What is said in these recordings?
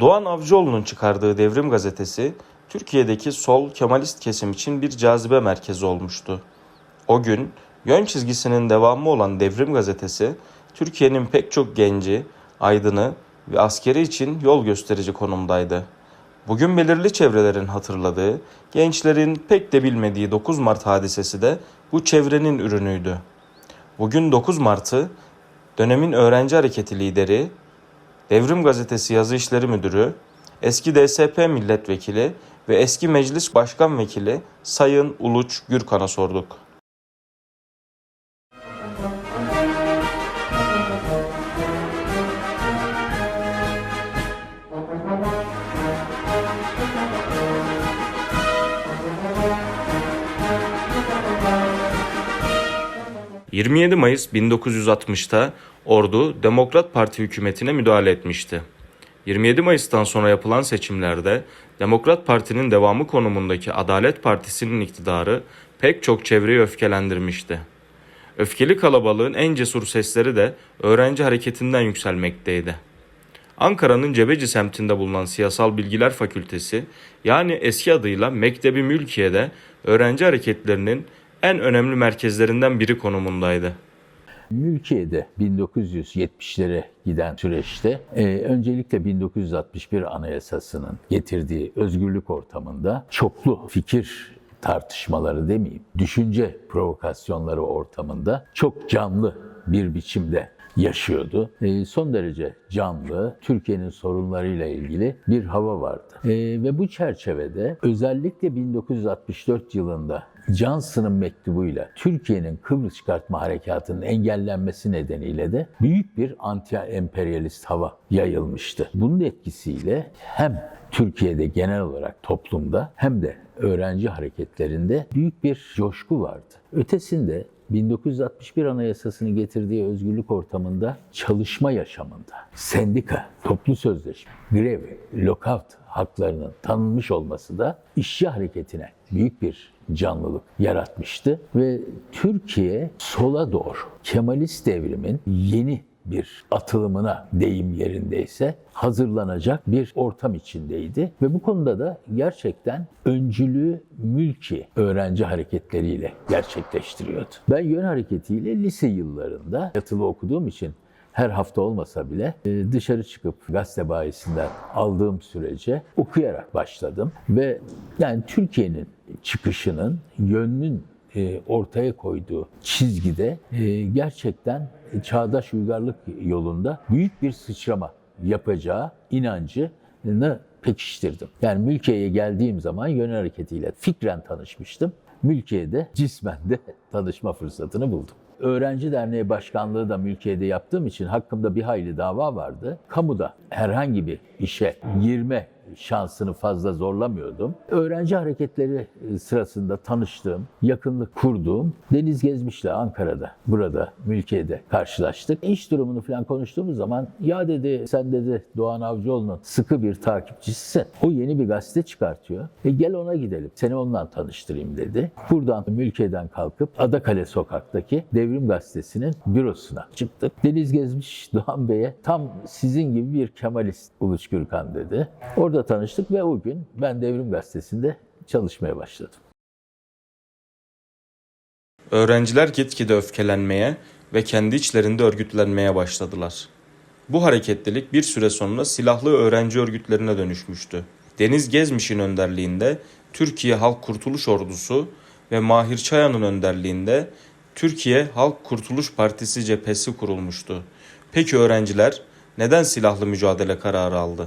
Doğan Avcıoğlu'nun çıkardığı Devrim Gazetesi, Türkiye'deki sol Kemalist kesim için bir cazibe merkezi olmuştu. O gün yön çizgisinin devamı olan Devrim Gazetesi, Türkiye'nin pek çok genci, aydını ve askeri için yol gösterici konumdaydı. Bugün belirli çevrelerin hatırladığı, gençlerin pek de bilmediği 9 Mart hadisesi de bu çevrenin ürünüydü. Bugün 9 Mart'ı dönemin öğrenci hareketi lideri, Devrim Gazetesi yazı işleri müdürü, eski DSP milletvekili ve eski meclis başkan vekili Sayın Uluç Gürkan'a sorduk. ...27 Mayıs 1960'ta ordu Demokrat Parti hükümetine müdahale etmişti. 27 Mayıs'tan sonra yapılan seçimlerde Demokrat Parti'nin devamı konumundaki Adalet Partisi'nin iktidarı pek çok çevreyi öfkelendirmişti. Öfkeli kalabalığın en cesur sesleri de öğrenci hareketinden yükselmekteydi. Ankara'nın Cebeci semtinde bulunan Siyasal Bilgiler Fakültesi yani eski adıyla Mektebi Mülkiye'de öğrenci hareketlerinin en önemli merkezlerinden biri konumundaydı. Mülkiye'de 1970'lere giden süreçte e, öncelikle 1961 Anayasası'nın getirdiği özgürlük ortamında çoklu fikir tartışmaları demeyeyim, düşünce provokasyonları ortamında çok canlı bir biçimde yaşıyordu. E, son derece canlı, Türkiye'nin sorunlarıyla ilgili bir hava vardı. E, ve bu çerçevede özellikle 1964 yılında Johnson'ın mektubuyla Türkiye'nin Kıbrıs çıkartma harekatının engellenmesi nedeniyle de büyük bir anti-emperyalist hava yayılmıştı. Bunun etkisiyle hem Türkiye'de genel olarak toplumda hem de öğrenci hareketlerinde büyük bir coşku vardı. Ötesinde 1961 Anayasası'nın getirdiği özgürlük ortamında çalışma yaşamında sendika, toplu sözleşme, grev, lockout haklarının tanınmış olması da işçi hareketine büyük bir canlılık yaratmıştı ve Türkiye sola doğru Kemalist devrimin yeni bir atılımına deyim yerindeyse hazırlanacak bir ortam içindeydi ve bu konuda da gerçekten öncülüğü mülki öğrenci hareketleriyle gerçekleştiriyordu. Ben yön hareketiyle lise yıllarında yatılı okuduğum için her hafta olmasa bile e, dışarı çıkıp gazete bayisinden aldığım sürece okuyarak başladım ve yani Türkiye'nin çıkışının yönünün e, ortaya koyduğu çizgide e, gerçekten çağdaş uygarlık yolunda büyük bir sıçrama yapacağı inancını pekiştirdim. Yani Mülkiye'ye geldiğim zaman yön hareketiyle fikren tanışmıştım. Mülkiye'de cismen de tanışma fırsatını buldum. Öğrenci Derneği Başkanlığı da mülkiyede yaptığım için hakkımda bir hayli dava vardı. Kamuda herhangi bir işe girme şansını fazla zorlamıyordum. Öğrenci hareketleri sırasında tanıştığım, yakınlık kurduğum Deniz Gezmiş'le Ankara'da, burada mülkiyede karşılaştık. İş durumunu falan konuştuğumuz zaman ya dedi sen dedi Doğan Avcıoğlu'nun sıkı bir takipçisisin. O yeni bir gazete çıkartıyor. E gel ona gidelim. Seni onunla tanıştırayım dedi. Buradan mülkiyeden kalkıp Adakale sokaktaki Devrim Gazetesi'nin bürosuna çıktık. Deniz Gezmiş Doğan Bey'e tam sizin gibi bir Kemalist Uluç Gürkan dedi. Orada tanıştık ve o gün ben Devrim Gazetesi'nde çalışmaya başladım. Öğrenciler gitgide öfkelenmeye ve kendi içlerinde örgütlenmeye başladılar. Bu hareketlilik bir süre sonra silahlı öğrenci örgütlerine dönüşmüştü. Deniz Gezmiş'in önderliğinde Türkiye Halk Kurtuluş Ordusu ve Mahir Çayan'ın önderliğinde Türkiye Halk Kurtuluş Partisi cephesi kurulmuştu. Peki öğrenciler neden silahlı mücadele kararı aldı?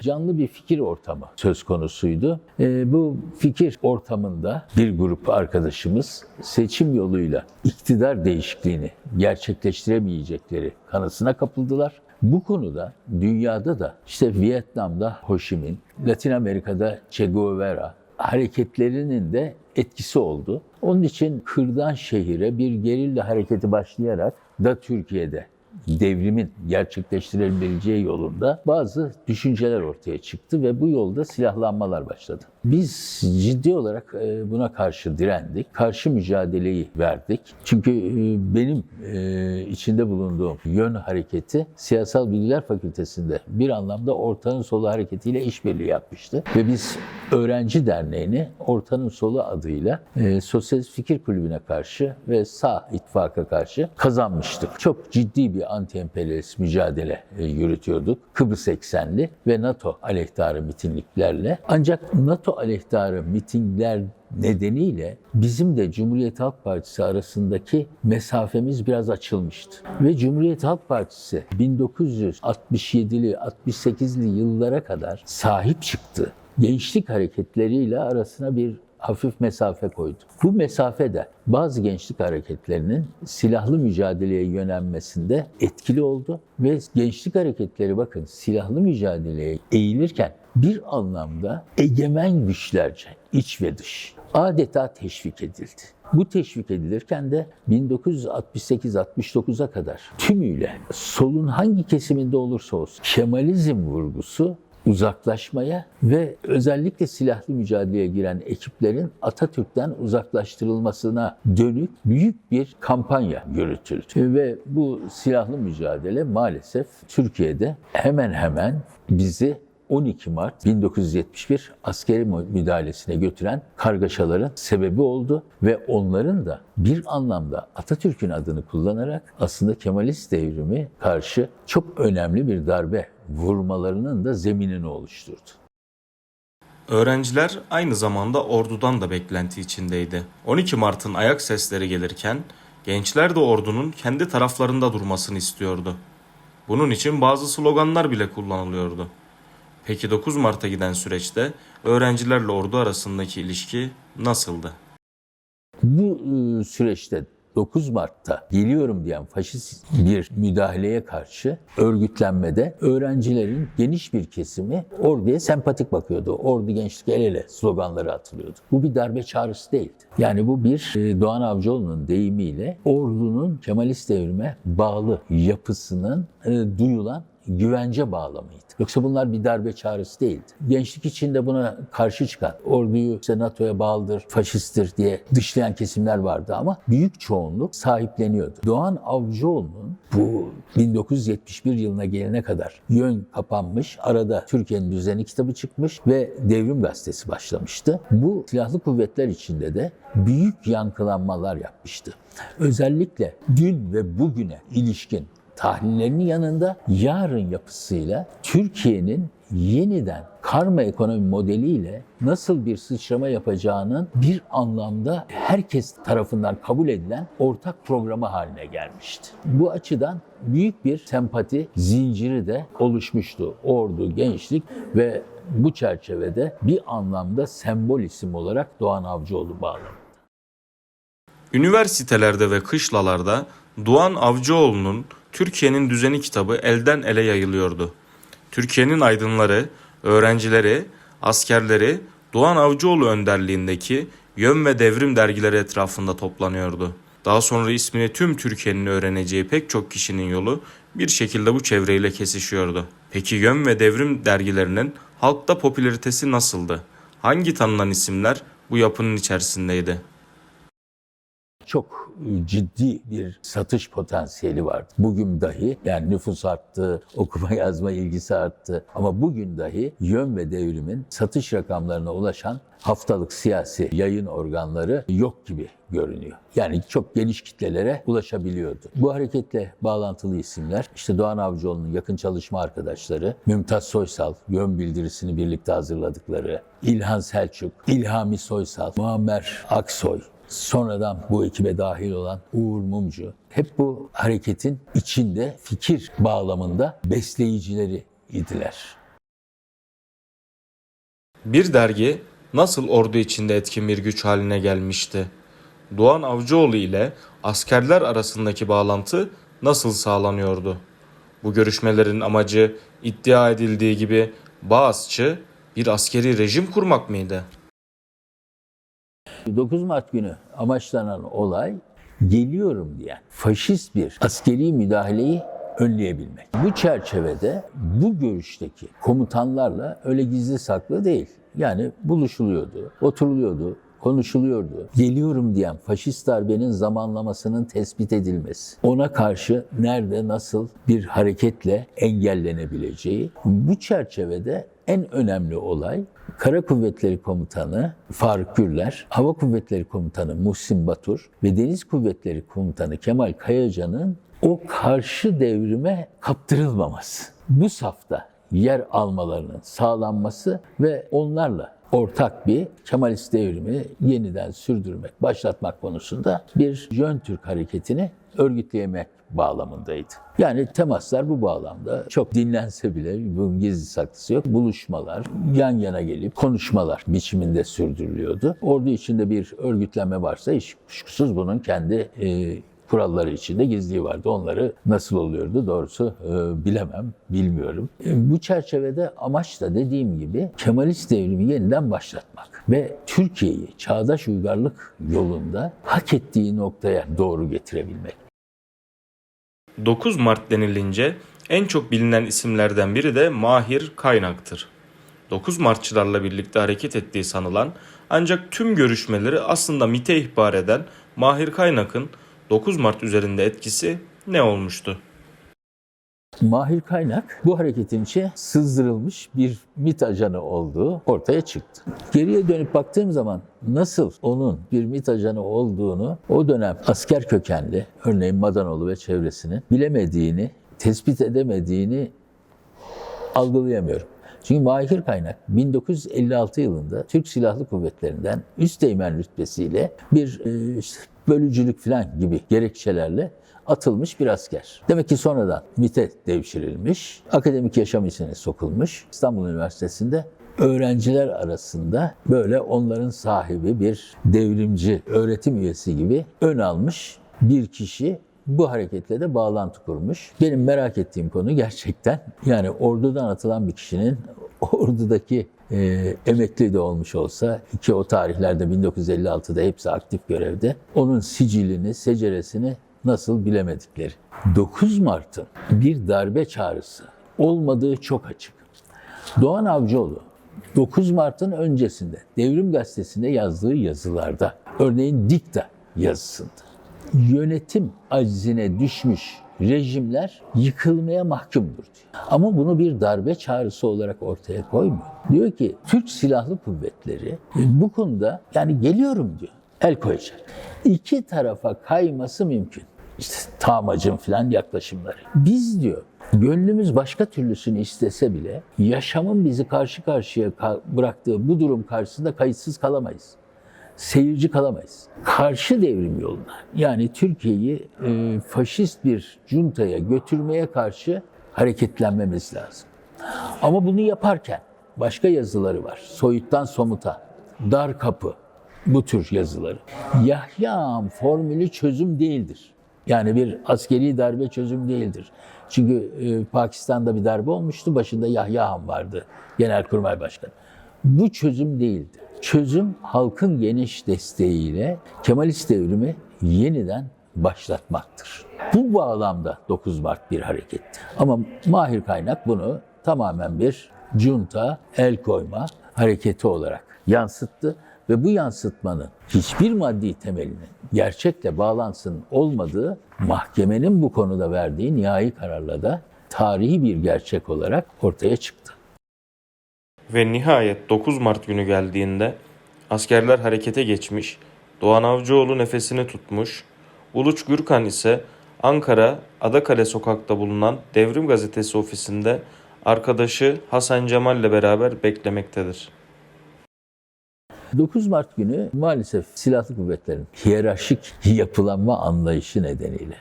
Canlı bir fikir ortamı söz konusuydu. E, bu fikir ortamında bir grup arkadaşımız seçim yoluyla iktidar değişikliğini gerçekleştiremeyecekleri kanısına kapıldılar. Bu konuda dünyada da işte Vietnam'da Ho Chi Minh, Latin Amerika'da Che Guevara hareketlerinin de etkisi oldu. Onun için kırdan şehire bir gerilla hareketi başlayarak da Türkiye'de devrimin gerçekleştirebileceği yolunda bazı düşünceler ortaya çıktı ve bu yolda silahlanmalar başladı. Biz ciddi olarak e, buna karşı direndik, karşı mücadeleyi verdik. Çünkü e, benim e, içinde bulunduğum yön hareketi Siyasal Bilgiler Fakültesi'nde bir anlamda Ortanın Solu hareketiyle işbirliği yapmıştı. Ve biz Öğrenci Derneği'ni Ortanın Solu adıyla Sosyalist Fikir Kulübü'ne karşı ve Sağ İttifak'a karşı kazanmıştık. Çok ciddi bir anti-emperyalist mücadele e, yürütüyorduk. Kıbrıs eksenli ve NATO aleyhtarı mitinglerle. Ancak NATO aleyhtarı mitingler nedeniyle bizim de Cumhuriyet Halk Partisi arasındaki mesafemiz biraz açılmıştı. Ve Cumhuriyet Halk Partisi 1967'li 68'li yıllara kadar sahip çıktı. Gençlik hareketleriyle arasına bir hafif mesafe koydu. Bu mesafe de bazı gençlik hareketlerinin silahlı mücadeleye yönelmesinde etkili oldu ve gençlik hareketleri bakın silahlı mücadeleye eğilirken bir anlamda egemen güçlerce iç ve dış adeta teşvik edildi. Bu teşvik edilirken de 1968-69'a kadar tümüyle solun hangi kesiminde olursa olsun Kemalizm vurgusu uzaklaşmaya ve özellikle silahlı mücadeleye giren ekiplerin Atatürk'ten uzaklaştırılmasına dönük büyük bir kampanya yürütüldü. Ve bu silahlı mücadele maalesef Türkiye'de hemen hemen bizi 12 Mart 1971 askeri müdahalesine götüren kargaşaların sebebi oldu ve onların da bir anlamda Atatürk'ün adını kullanarak aslında Kemalist devrimi karşı çok önemli bir darbe vurmalarının da zeminini oluşturdu. Öğrenciler aynı zamanda ordudan da beklenti içindeydi. 12 Mart'ın ayak sesleri gelirken gençler de ordunun kendi taraflarında durmasını istiyordu. Bunun için bazı sloganlar bile kullanılıyordu. Peki 9 Mart'a giden süreçte öğrencilerle ordu arasındaki ilişki nasıldı? Bu e, süreçte 9 Mart'ta geliyorum diyen faşist bir müdahaleye karşı örgütlenmede öğrencilerin geniş bir kesimi orduya sempatik bakıyordu. Ordu gençlik el ele sloganları atılıyordu. Bu bir darbe çağrısı değildi. Yani bu bir e, Doğan Avcıoğlu'nun deyimiyle ordunun Kemalist devrime bağlı yapısının e, duyulan güvence bağlamıydı. Yoksa bunlar bir darbe çağrısı değildi. Gençlik içinde buna karşı çıkan, orduyu işte NATO'ya bağlıdır, faşisttir diye dışlayan kesimler vardı ama büyük çoğunluk sahipleniyordu. Doğan Avcıoğlu'nun bu 1971 yılına gelene kadar yön kapanmış, arada Türkiye'nin düzeni kitabı çıkmış ve Devrim Gazetesi başlamıştı. Bu silahlı kuvvetler içinde de büyük yankılanmalar yapmıştı. Özellikle dün ve bugüne ilişkin tahlillerinin yanında yarın yapısıyla Türkiye'nin yeniden karma ekonomi modeliyle nasıl bir sıçrama yapacağının bir anlamda herkes tarafından kabul edilen ortak programı haline gelmişti. Bu açıdan büyük bir sempati zinciri de oluşmuştu. Ordu, gençlik ve bu çerçevede bir anlamda sembol isim olarak Doğan Avcıoğlu bağlandı. Üniversitelerde ve kışlalarda Doğan Avcıoğlu'nun Türkiye'nin Düzeni kitabı elden ele yayılıyordu. Türkiye'nin aydınları, öğrencileri, askerleri Doğan Avcıoğlu önderliğindeki Yön ve Devrim dergileri etrafında toplanıyordu. Daha sonra ismini tüm Türkiye'nin öğreneceği pek çok kişinin yolu bir şekilde bu çevreyle kesişiyordu. Peki Yön ve Devrim dergilerinin halkta popülaritesi nasıldı? Hangi tanınan isimler bu yapının içerisindeydi? çok ciddi bir satış potansiyeli vardı. Bugün dahi yani nüfus arttı, okuma yazma ilgisi arttı ama bugün dahi yön ve devrimin satış rakamlarına ulaşan haftalık siyasi yayın organları yok gibi görünüyor. Yani çok geniş kitlelere ulaşabiliyordu. Bu hareketle bağlantılı isimler işte Doğan Avcıoğlu'nun yakın çalışma arkadaşları, Mümtaz Soysal, yön bildirisini birlikte hazırladıkları, İlhan Selçuk, İlhami Soysal, Muammer Aksoy, sonradan bu ekibe dahil olan Uğur Mumcu hep bu hareketin içinde fikir bağlamında besleyicileri idiler. Bir dergi nasıl ordu içinde etkin bir güç haline gelmişti? Doğan Avcıoğlu ile askerler arasındaki bağlantı nasıl sağlanıyordu? Bu görüşmelerin amacı iddia edildiği gibi Bağızçı bir askeri rejim kurmak mıydı? 9 Mart günü amaçlanan olay geliyorum diyen faşist bir askeri müdahaleyi önleyebilmek. Bu çerçevede bu görüşteki komutanlarla öyle gizli saklı değil. Yani buluşuluyordu, oturuluyordu, konuşuluyordu. Geliyorum diyen faşist darbenin zamanlamasının tespit edilmesi, ona karşı nerede nasıl bir hareketle engellenebileceği. Bu çerçevede en önemli olay Kara Kuvvetleri Komutanı Faruk Gürler, Hava Kuvvetleri Komutanı Muhsin Batur ve Deniz Kuvvetleri Komutanı Kemal Kayacan'ın o karşı devrime kaptırılmaması. Bu safta yer almalarının sağlanması ve onlarla ortak bir Kemalist devrimi yeniden sürdürmek, başlatmak konusunda bir Jön Türk hareketini örgütleyemek bağlamındaydı. Yani temaslar bu bağlamda çok dinlense bile bunun gizli saklısı yok. Buluşmalar, yan yana gelip konuşmalar biçiminde sürdürülüyordu. Ordu içinde bir örgütlenme varsa hiç kuşkusuz bunun kendi e, kuralları içinde gizliliği vardı. Onları nasıl oluyordu doğrusu e, bilemem, bilmiyorum. E, bu çerçevede amaç da dediğim gibi Kemalist devrimi yeniden başlatmak ve Türkiye'yi çağdaş uygarlık yolunda hak ettiği noktaya doğru getirebilmek. 9 Mart denilince en çok bilinen isimlerden biri de Mahir Kaynak'tır. 9 Martçılarla birlikte hareket ettiği sanılan ancak tüm görüşmeleri aslında MİT'e ihbar eden Mahir Kaynak'ın 9 Mart üzerinde etkisi ne olmuştu? Mahir Kaynak bu hareketin içe sızdırılmış bir MİT ajanı olduğu ortaya çıktı. Geriye dönüp baktığım zaman nasıl onun bir MİT ajanı olduğunu o dönem asker kökenli örneğin Madanoğlu ve çevresinin bilemediğini, tespit edemediğini algılayamıyorum. Çünkü Mahir Kaynak 1956 yılında Türk Silahlı Kuvvetleri'nden üsteğmen rütbesiyle bir e, işte bölücülük falan gibi gerekçelerle atılmış bir asker. Demek ki sonradan MİT'e devşirilmiş, akademik yaşam içine sokulmuş. İstanbul Üniversitesi'nde öğrenciler arasında böyle onların sahibi bir devrimci, öğretim üyesi gibi ön almış bir kişi bu hareketle de bağlantı kurmuş. Benim merak ettiğim konu gerçekten yani ordudan atılan bir kişinin ordudaki e, emekli de olmuş olsa ki o tarihlerde 1956'da hepsi aktif görevde onun sicilini, seceresini nasıl bilemedikleri. 9 Mart'ın bir darbe çağrısı olmadığı çok açık. Doğan Avcıoğlu 9 Mart'ın öncesinde Devrim Gazetesi'nde yazdığı yazılarda, örneğin Dikta yazısında, yönetim acizine düşmüş rejimler yıkılmaya mahkumdur diyor. Ama bunu bir darbe çağrısı olarak ortaya koymuyor. Diyor ki Türk Silahlı Kuvvetleri bu konuda yani geliyorum diyor. El koyacak. İki tarafa kayması mümkün. İşte tamacın falan yaklaşımları. Biz diyor gönlümüz başka türlüsünü istese bile yaşamın bizi karşı karşıya ka- bıraktığı bu durum karşısında kayıtsız kalamayız seyirci kalamayız. Karşı devrim yoluna yani Türkiye'yi e, faşist bir cuntaya götürmeye karşı hareketlenmemiz lazım. Ama bunu yaparken başka yazıları var. Soyuttan somuta, dar kapı bu tür yazıları. Yahya'm formülü çözüm değildir. Yani bir askeri darbe çözüm değildir. Çünkü e, Pakistan'da bir darbe olmuştu. Başında Yahya Han vardı. Genelkurmay Başkanı. Bu çözüm değildi. Çözüm halkın geniş desteğiyle Kemalist devrimi yeniden başlatmaktır. Bu bağlamda 9 Mart bir hareketti. Ama Mahir Kaynak bunu tamamen bir junta, el koyma hareketi olarak yansıttı ve bu yansıtmanın hiçbir maddi temelinin gerçekle bağlantısının olmadığı mahkemenin bu konuda verdiği nihai kararla da tarihi bir gerçek olarak ortaya çıktı. Ve nihayet 9 Mart günü geldiğinde askerler harekete geçmiş, Doğan Avcıoğlu nefesini tutmuş, Uluç Gürkan ise Ankara Adakale sokakta bulunan Devrim Gazetesi ofisinde arkadaşı Hasan Cemal ile beraber beklemektedir. 9 Mart günü maalesef silahlı kuvvetlerin hiyerarşik yapılanma anlayışı nedeniyle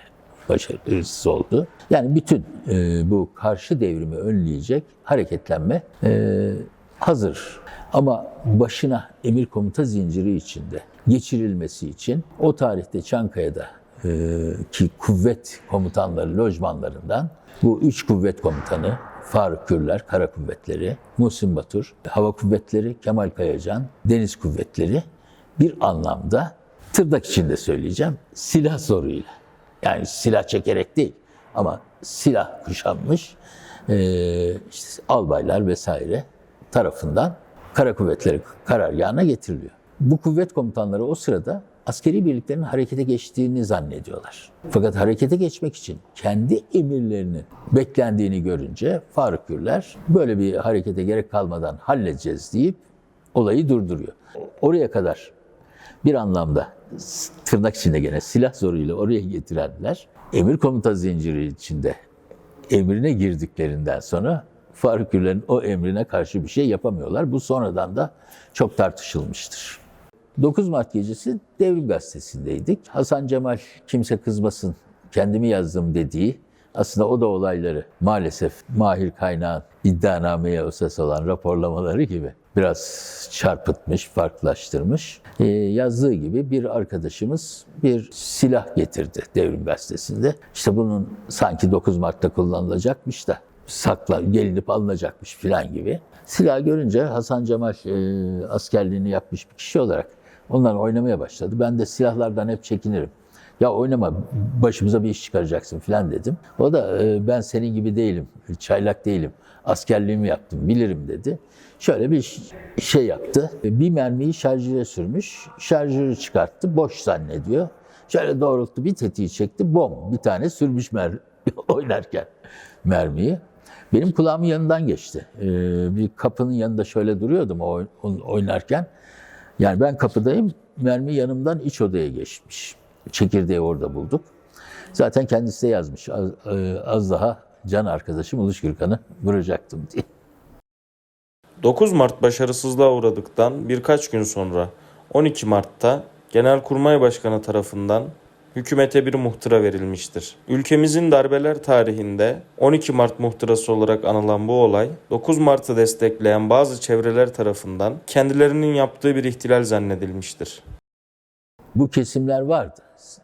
başarısız oldu. Yani bütün e, bu karşı devrimi önleyecek hareketlenme e, hazır. Ama başına emir komuta zinciri içinde geçirilmesi için o tarihte Çankaya'da e, ki kuvvet komutanları lojmanlarından bu üç kuvvet komutanı Faruk Gürler, Kara Kuvvetleri, Muhsin Batur, Hava Kuvvetleri, Kemal Kayacan, Deniz Kuvvetleri bir anlamda tırnak içinde söyleyeceğim silah zoruyla yani silah çekerek değil Ama silah kuşanmış e, işte albaylar vesaire tarafından kara kuvvetleri karargahına getiriliyor. Bu kuvvet komutanları o sırada askeri birliklerin harekete geçtiğini zannediyorlar. Fakat harekete geçmek için kendi emirlerinin beklendiğini görünce Faruk Gürler böyle bir harekete gerek kalmadan halledeceğiz deyip olayı durduruyor. Oraya kadar bir anlamda tırnak içinde gene silah zoruyla oraya getirenler emir komuta zinciri içinde emrine girdiklerinden sonra Faruk Gürler'in o emrine karşı bir şey yapamıyorlar. Bu sonradan da çok tartışılmıştır. 9 Mart gecesi Devrim Gazetesi'ndeydik. Hasan Cemal kimse kızmasın kendimi yazdım dediği aslında o da olayları maalesef Mahir Kaynağ'ın iddianameye esas olan raporlamaları gibi biraz çarpıtmış, farklılaştırmış. Ee, yazdığı gibi bir arkadaşımız bir silah getirdi Devrim Gazetesi'nde. İşte bunun sanki 9 Mart'ta kullanılacakmış da sakla gelinip alınacakmış filan gibi. Silah görünce Hasan Cemal e, askerliğini yapmış bir kişi olarak onlar oynamaya başladı. Ben de silahlardan hep çekinirim. Ya oynama başımıza bir iş çıkaracaksın filan dedim. O da e, ben senin gibi değilim, çaylak değilim. Askerliğimi yaptım, bilirim dedi. Şöyle bir şey yaptı. Bir mermiyi şarjöre sürmüş, şarjörü çıkarttı, boş zannediyor. Şöyle doğrulttu, bir tetiği çekti, bom bir tane sürmüş mer oynarken mermiyi. Benim kulağımın yanından geçti. Ee, bir kapının yanında şöyle duruyordum oynarken. Yani ben kapıdayım, mermi yanımdan iç odaya geçmiş. Çekirdeği orada bulduk. Zaten kendisi de yazmış. Az, e, az daha can arkadaşım Uluş Gürkan'ı vuracaktım diye. 9 Mart başarısızlığa uğradıktan birkaç gün sonra 12 Mart'ta Genelkurmay Başkanı tarafından hükümete bir muhtıra verilmiştir. Ülkemizin darbeler tarihinde 12 Mart muhtırası olarak anılan bu olay 9 Mart'ı destekleyen bazı çevreler tarafından kendilerinin yaptığı bir ihtilal zannedilmiştir. Bu kesimler vardı.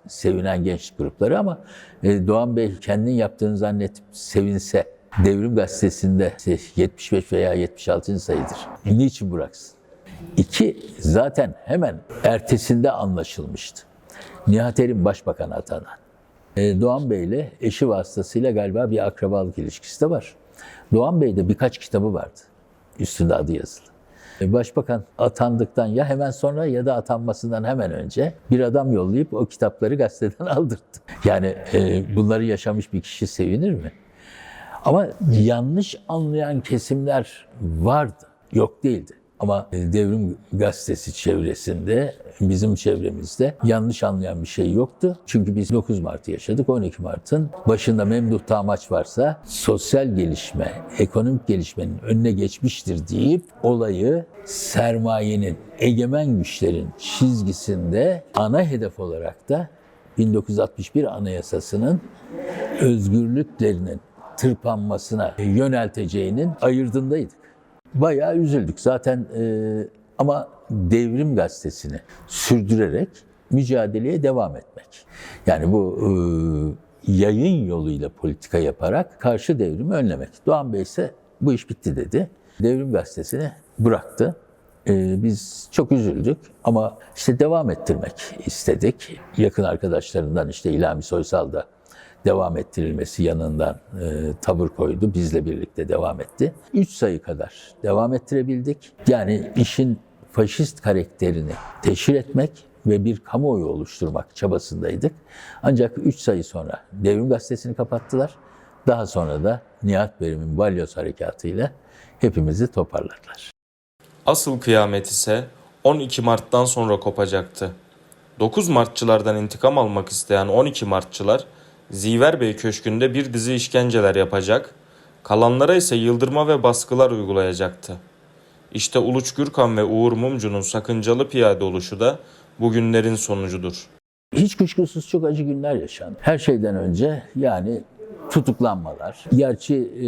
Sevinen genç grupları ama e, Doğan Bey kendinin yaptığını zannedip sevinse Devrim Gazetesi'nde işte 75 veya 76. sayıdır. Niçin bıraksın? İki, zaten hemen ertesinde anlaşılmıştı. Nihat Erim Başbakan atanan. E, Doğan Bey ile eşi vasıtasıyla galiba bir akrabalık ilişkisi de var. Doğan Bey'de birkaç kitabı vardı. Üstünde adı yazılı. E, Başbakan atandıktan ya hemen sonra ya da atanmasından hemen önce bir adam yollayıp o kitapları gazeteden aldırttı. Yani e, bunları yaşamış bir kişi sevinir mi? Ama yanlış anlayan kesimler vardı. Yok değildi. Ama e, Devrim Gazetesi çevresinde, bizim çevremizde yanlış anlayan bir şey yoktu. Çünkü biz 9 Mart'ı yaşadık. 12 Mart'ın başında Memduh Tamaç varsa sosyal gelişme, ekonomik gelişmenin önüne geçmiştir deyip olayı sermayenin, egemen güçlerin çizgisinde ana hedef olarak da 1961 Anayasası'nın özgürlüklerinin tırpanmasına yönelteceğinin ayırdındaydık. Bayağı üzüldük zaten e, ama Devrim Gazetesi'ni sürdürerek mücadeleye devam etmek. Yani bu e, yayın yoluyla politika yaparak karşı devrimi önlemek. Doğan Bey ise bu iş bitti dedi. Devrim Gazetesi'ni bıraktı. Ee, biz çok üzüldük ama işte devam ettirmek istedik. Yakın arkadaşlarından işte İlhami Soysal da devam ettirilmesi yanından e, tavır koydu. Bizle birlikte devam etti. Üç sayı kadar devam ettirebildik. Yani işin faşist karakterini teşhir etmek ve bir kamuoyu oluşturmak çabasındaydık. Ancak üç sayı sonra Devrim Gazetesi'ni kapattılar. Daha sonra da Nihat Berim'in Balyoz Harekatı'yla hepimizi toparladılar. Asıl kıyamet ise 12 Mart'tan sonra kopacaktı. 9 Martçılardan intikam almak isteyen 12 Martçılar Ziver Bey Köşkü'nde bir dizi işkenceler yapacak, kalanlara ise yıldırma ve baskılar uygulayacaktı. İşte Uluç Gürkan ve Uğur Mumcu'nun sakıncalı piyade oluşu da bugünlerin sonucudur. Hiç kuşkusuz çok acı günler yaşandı. Her şeyden önce yani tutuklanmalar. Gerçi e,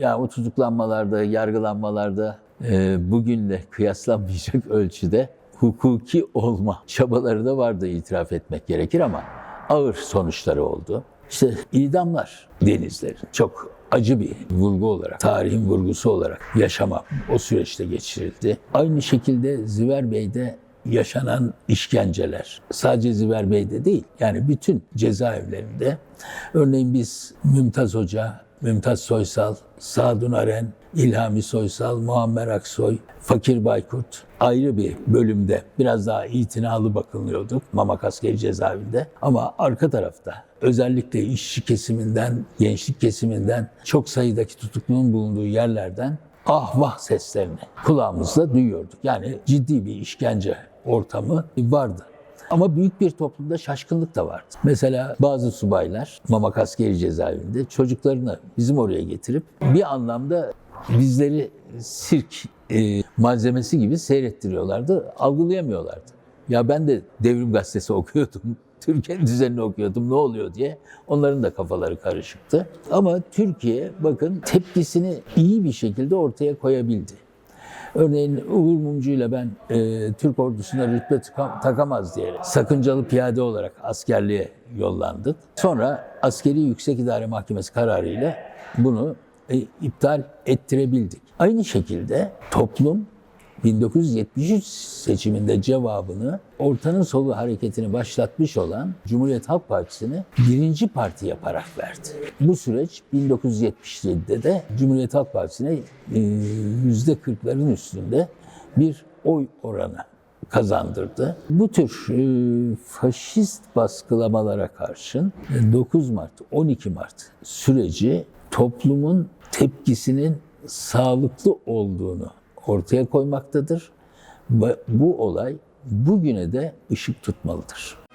yani o tutuklanmalarda, yargılanmalarda e, bugünle kıyaslanmayacak ölçüde hukuki olma çabaları da vardı itiraf etmek gerekir ama ağır sonuçları oldu. İşte idamlar denizlerin çok acı bir vurgu olarak, tarihin vurgusu olarak yaşamam o süreçte geçirildi. Aynı şekilde Ziver Bey'de yaşanan işkenceler sadece Ziver Bey'de değil yani bütün cezaevlerinde örneğin biz Mümtaz Hoca, Mümtaz Soysal, Sadun Aren, İlhami Soysal, Muammer Aksoy, Fakir Baykurt ayrı bir bölümde biraz daha itinalı bakılıyorduk Mamak Askeri Cezaevinde. Ama arka tarafta özellikle işçi kesiminden, gençlik kesiminden çok sayıdaki tutuklunun bulunduğu yerlerden ah vah seslerini kulağımızda duyuyorduk. Yani ciddi bir işkence ortamı vardı. Ama büyük bir toplumda şaşkınlık da vardı. Mesela bazı subaylar Mamak Askeri Cezaevinde çocuklarını bizim oraya getirip bir anlamda bizleri sirk e, malzemesi gibi seyrettiriyorlardı, algılayamıyorlardı. Ya ben de Devrim Gazetesi okuyordum, Türkiye düzenini okuyordum ne oluyor diye. Onların da kafaları karışıktı. Ama Türkiye bakın tepkisini iyi bir şekilde ortaya koyabildi. Örneğin Uğur Mumcu ile ben e, Türk ordusuna rütbe takamaz diyerek sakıncalı piyade olarak askerliğe yollandık. Sonra Askeri Yüksek İdare Mahkemesi kararıyla bunu iptal ettirebildik. Aynı şekilde toplum 1973 seçiminde cevabını ortanın solu hareketini başlatmış olan Cumhuriyet Halk Partisi'ni birinci parti yaparak verdi. Bu süreç 1977'de de Cumhuriyet Halk Partisi'ne e, yüzde 40'ların üstünde bir oy oranı kazandırdı. Bu tür e, faşist baskılamalara karşın e, 9 Mart, 12 Mart süreci toplumun tepkisinin sağlıklı olduğunu ortaya koymaktadır. Bu olay bugüne de ışık tutmalıdır.